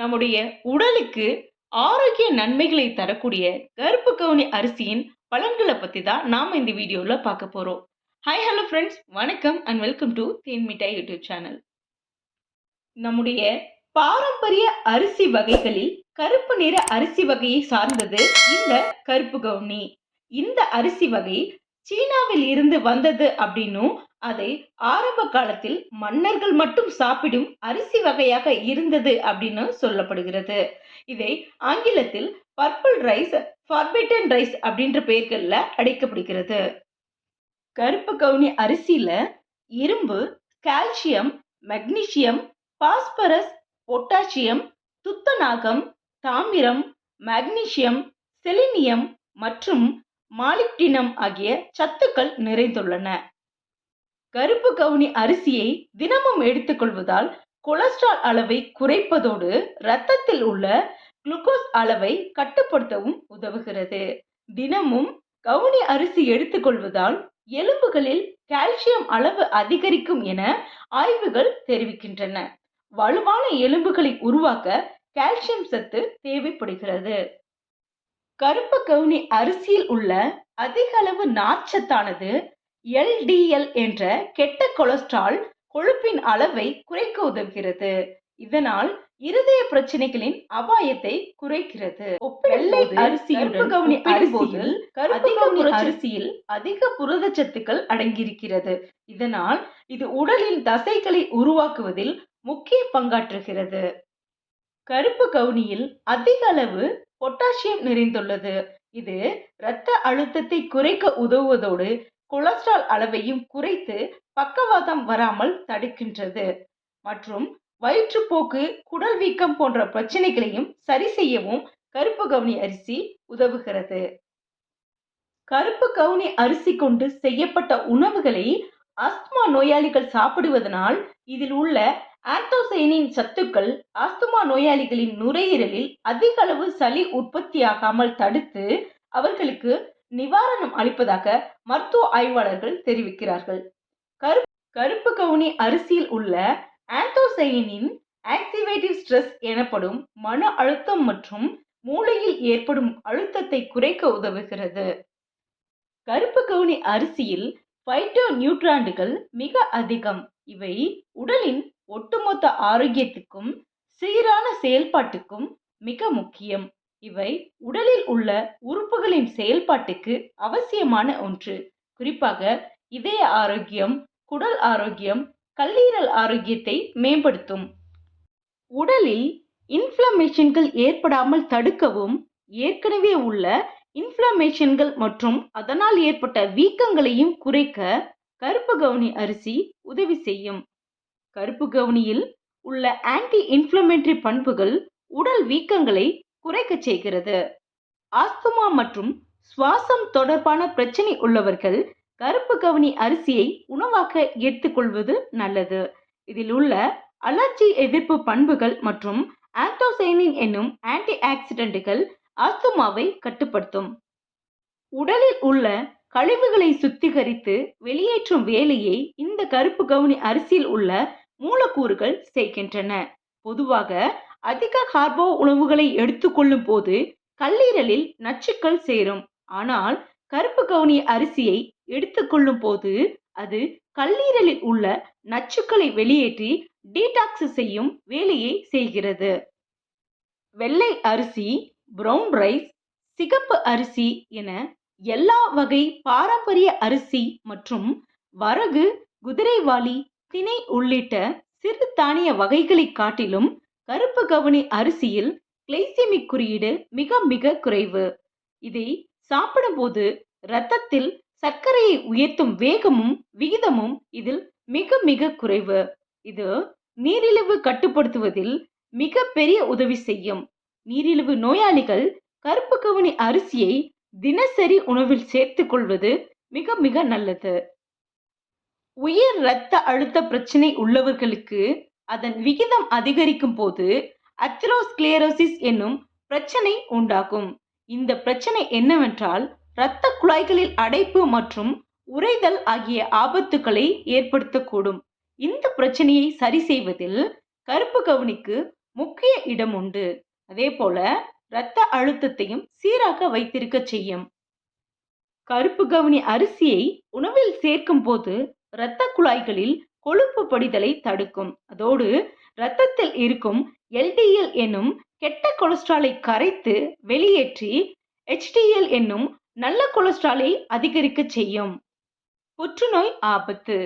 நம்முடைய உடலுக்கு ஆரோக்கிய நன்மைகளை தரக்கூடிய கருப்பு கவுனி அரிசியின் பலன்களை பத்தி தான் நாம இந்த வீடியோல பார்க்க போறோம். ஹாய் ஹலோ ஃப்ரெண்ட்ஸ் வணக்கம் and welcome to Then Mittai YouTube channel நம்முடைய பாரம்பரிய அரிசி வகைகளில் கருப்பு நிற அரிசி வகையை சார்ந்தது இந்த கருப்பு கவுனி. இந்த அரிசி வகை சீனாவில் இருந்து வந்தது அப்படின்னும் அதை ஆரம்ப காலத்தில் மன்னர்கள் மட்டும் சாப்பிடும் அரிசி வகையாக இருந்தது அப்படின்னு சொல்லப்படுகிறது. இதை ஆங்கிலத்தில் பர்பிள் ரைஸ் ஃபார்பிட்டன் ரைஸ் அப்படின்ற பெயர்கள்ல அடைக்கப்படுகிறது கருப்பு கவுனி அரிசியில இரும்பு கால்சியம் மெக்னீசியம் பாஸ்பரஸ் பொட்டாசியம் துத்தநாகம் தாமிரம் மக்னீசியம் செலினியம் மற்றும் மாலிப்டினம் ஆகிய சத்துக்கள் நிறைந்துள்ளன. கருப்பு கவுனி அரிசியை தினமும் எடுத்துக்கொள்வதால் கொலஸ்ட்ரால் அளவை குறைப்பதோடு இரத்தத்தில் உள்ள குளுக்கோஸ் அளவை கட்டுப்படுத்தவும் உதவுகிறது. தினமும் கவுனி அரிசி எடுத்துக்கொள்வதால் எலும்புகளில் கால்சியம் அளவு அதிகரிக்கும் என ஆய்வுகள் தெரிவிக்கின்றன. வலுவான எலும்புகளை உருவாக்க கால்சியம் சத்து தேவைப்படுகிறது. கருப்பு கவுனி அரிசியில் உள்ள அதிக அளவு நார்ச்சத்தானது எல்டிஎல் என்ற கெட்ட கொலஸ்ட்ரால் கொழுப்பின் அளவை குறைக்க உதவுகிறது. இதனால் இருதய பிரச்சனைகளின் அபாயத்தை குறைக்கிறது. வெள்ளை அரிசியுடன் கவுனி அரிசியில் கருப்பு கவுனி அரிசியில் அதிக புரதச்சத்துக்கள் அடங்கியிருக்கிறது. இதனால் இது உடலில் தசைகளை உருவாக்குவதில் முக்கிய பங்காற்றுகிறது. கருப்பு கவுனியில் அதிக அளவு பொட்டாசியம் நிறைந்துள்ளது. இது இரத்த அழுத்தத்தை குறைக்க உதவுவதோடு கொலஸ்ட்ரால் அளவையும் குறைத்து பக்கவாதம் வராமல் தடுக்கின்றது. மற்றும் வயிற்றுப்போக்கு குடல் வீக்கம் போன்ற பிரச்சனைகளையும் சரி செய்யவும் கருப்பு கவுனி அரிசி உதவுகிறது. கருப்பு கவுனி அரிசி கொண்டு செய்யப்பட்ட உணவுகளை ஆஸ்துமா நோயாளிகள் சாப்பிடுவதனால் இதில் உள்ள ஆந்தோசைனின் சத்துக்கள் ஆஸ்துமா நோயாளிகளின் நுரையீரலில் அதிக அளவு சளி உற்பத்தியாகாமல் தடுத்து அவர்களுக்கு நிவாரணம் அளிப்பதாக மருத்துவ ஆய்வாளர்கள் தெரிவிக்கிறார்கள். கருப்பு கருப்பு கவுனி அரிசியில் உள்ள ஆந்தோசைனின் ஆக்டிவேட்டிவ் ஸ்ட்ரெஸ் எனப்படும் மன அழுத்தம் மற்றும் மூளையில் ஏற்படும் அழுத்தத்தை குறைக்க உதவுகிறது. கருப்பு கவுனி அரிசியில் பைட்டோ நியூட்ராண்டுகள் மிக அதிகம். இவை உடலின் ஒட்டுமொத்த ஆரோக்கியத்துக்கும் சீரான செயல்பாட்டுக்கும் மிக முக்கியம். இவை உடலில் உள்ள உறுப்புகளின் செயல்பாட்டுக்கு அவசியமான ஒன்று. குறிப்பாக இதய ஆரோக்கியம் குடல் ஆரோக்கியம் கல்லீரல் ஆரோக்கியத்தை மேம்படுத்தும். உடலில் இன்ஃப்ளமேஷன்கள் ஏற்படாமல் தடுக்கவும் ஏற்கனவே உள்ள இன்ஃப்ளமேஷன்கள் மற்றும் அதனால் ஏற்பட்ட வீக்கங்களையும் குறைக்க கருப்பு கவுனி அரிசி உதவி செய்யும். கருப்பு கவுனியில் உள்ள ஆன்டி இன்ஃப்ளமேட்டரி பண்புகள் உடல் வீக்கங்களை குறைக்க செய்கிறது. ஆஸ்துமா மற்றும் சுவாசம் தொடர்பான பிரச்சனை உள்ளவர்கள் கருப்பு கவுனி அரிசியை உணவாக்க எடுத்துக்கொள்வது நல்லது. இதில் உள்ள அலர்ஜி எதிர்ப்பு பண்புகள் மற்றும் ஆந்தோசைனின் என்னும் ஆன்டி ஆக்சிடென்ட்டுகள் ஆஸ்துமாவை கட்டுப்படுத்தும். உடலில் உள்ள கழிவுகளை சுத்திகரித்து வெளியேற்றும் வேலையை இந்த கருப்பு கவுனி அரிசியில் உள்ள மூலக்கூறுகள் செய்கின்றன பொதுவாக அதிக கார்போ உணவுகளை எடுத்துக்கொள்ளும் போது கல்லீரலில் நச்சுக்கள் சேரும். ஆனால் கருப்பு கவுனி அரிசியை எடுத்துக்கொள்ளும் போது அது கல்லீரலில் உள்ள நச்சுக்களை வெளியேற்றி டீடாக்ஸ் செய்யும் வேலையை செய்கிறது. வெள்ளை அரிசி பிரவுன் ரைஸ் சிகப்பு அரிசி என எல்லா வகை பாரம்பரிய அரிசி மற்றும் வரகு குதிரைவாளி திணை உள்ளிட்ட சிறு தானிய வகைகளை காட்டிலும் கருப்பு கவுனி அரிசியில் கிளைசிமிக் குறியீடு மிக மிக குறைவு. இதை சாப்பிடும்போது இரத்தத்தில் சர்க்கரையை உயர்த்தும் வேகமும் விகிதமும் இதில் மிக மிக குறைவு. இது நீரிழிவு கட்டுப்படுத்துவதில் மிக பெரிய உதவி செய்யும். நீரிழிவு நோயாளிகள் கருப்பு கவுனி அரிசியை தினசரி உணவில் சேர்த்துக் கொள்வது மிக மிக நல்லது. உயர் இரத்த அழுத்த பிரச்சனை உள்ளவர்களுக்கு அதன் விகிதம் அதிகரிக்கும் போது அத்ரோஸ்கிளேரோசிஸ் என்னும் பிரச்சனை உண்டாகும். இந்த பிரச்சனை என்னவென்றால் இரத்த குழாய்களில் அடைப்பு மற்றும் உறைதல் ஆகிய ஆபத்துக்களை ஏற்படுத்தக்கூடும். இந்த பிரச்சனையை சரி செய்வதில் கருப்பு கவுனிக்கு முக்கிய இடம் உண்டு. அதே போல இரத்த அழுத்தத்தையும் சீராக வைத்திருக்க செய்யும். கருப்பு கவுனி அரிசியை உணவில் சேர்க்கும் போது இரத்த குழாய்களில் கொழுப்பு படிதலை தடுக்கும். அதோடு இரத்தத்தில் இருக்கும் எல்டிஎல் என்னும் கெட்ட கொலஸ்ட்ராலை கரைத்து வெளியேற்றி ஹெச்டிஎல் என்னும் நல்ல கொலஸ்ட்ராலை அதிகரிக்க செய்யும். புற்றுநோய் ஆபத்து.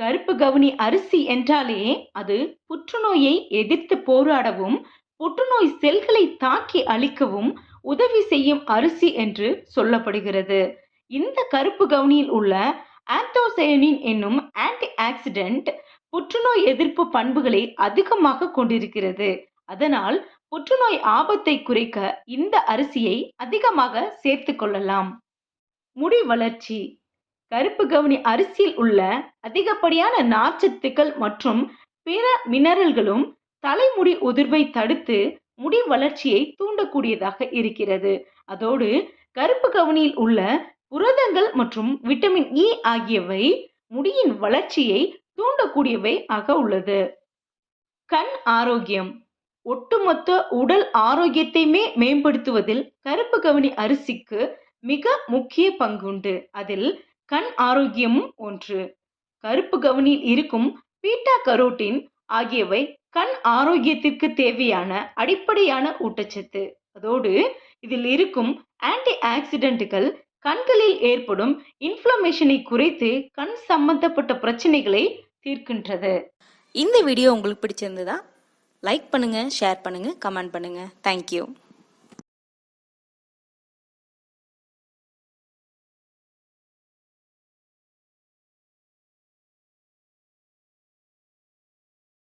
கருப்பு கவுனி அரிசி என்றாலே அது புற்றுநோயை எதிர்த்து போராடவும் புற்றுநோய் செல்களை தாக்கி அழிக்கவும் உதவி செய்யும் அரிசி என்று சொல்லப்படுகிறது. இந்த கருப்பு கவுனியில் உள்ள ஆந்தோசயனின் என்னும் ஆன்டி ஆக்சிடென்ட் புற்றுநோய் எதிர்ப்பு பண்புகளை அதிகமாக கொண்டிருக்கிறது. அதனால் புற்றுநோய் ஆபத்தை குறைக்க இந்த அரிசியை அதிகமாக சேர்த்து கொள்ளலாம். முடி வளர்ச்சி. கருப்பு கவனி அரிசியில் உள்ள அதிகப்படியான நார்ச்சத்துக்கள் மற்றும் பிற மினரல்களும் தலைமுடி உதிர்வை தடுத்து முடி வளர்ச்சியை தூண்டக்கூடியதாக இருக்கிறது. அதோடு கருப்பு கவனியில் உள்ள புரதங்கள் மற்றும் விட்டமின் இ e ஆகியவை முடியின் வளர்ச்சியை தூண்டக்கூடியவை ஆக உள்ளது. கண் ஆரோக்கியம். ஒட்டுமொத்த உடல் ஆரோக்கியத்தையுமே மேம்படுத்துவதில் கருப்பு கவனி அரிசிக்கு மிக முக்கிய பங்குண்டு. அதில் கண் ஆரோக்கியமும் ஒன்று. கருப்பு கவனியில் இருக்கும் பீட்டா கரோட்டின் ஆகியவை கண் ஆரோக்கியத்திற்கு தேவையான அடிப்படையான ஊட்டச்சத்து. அதோடு இதில் இருக்கும் ஆன்டி ஆக்சிடென்ட்டுகள் கண்களில் ஏற்படும் இன்ஃப்ளமேஷனை குறைத்து கண் சம்பந்தப்பட்ட பிரச்சனைகளை தீர்க்கின்றது. இந்த வீடியோ உங்களுக்கு பிடிச்சிருந்ததா? லைக் பண்ணுங்கள் ஷேர் பண்ணுங்கள் கமெண்ட் பண்ணுங்கள் தேங்க்யூ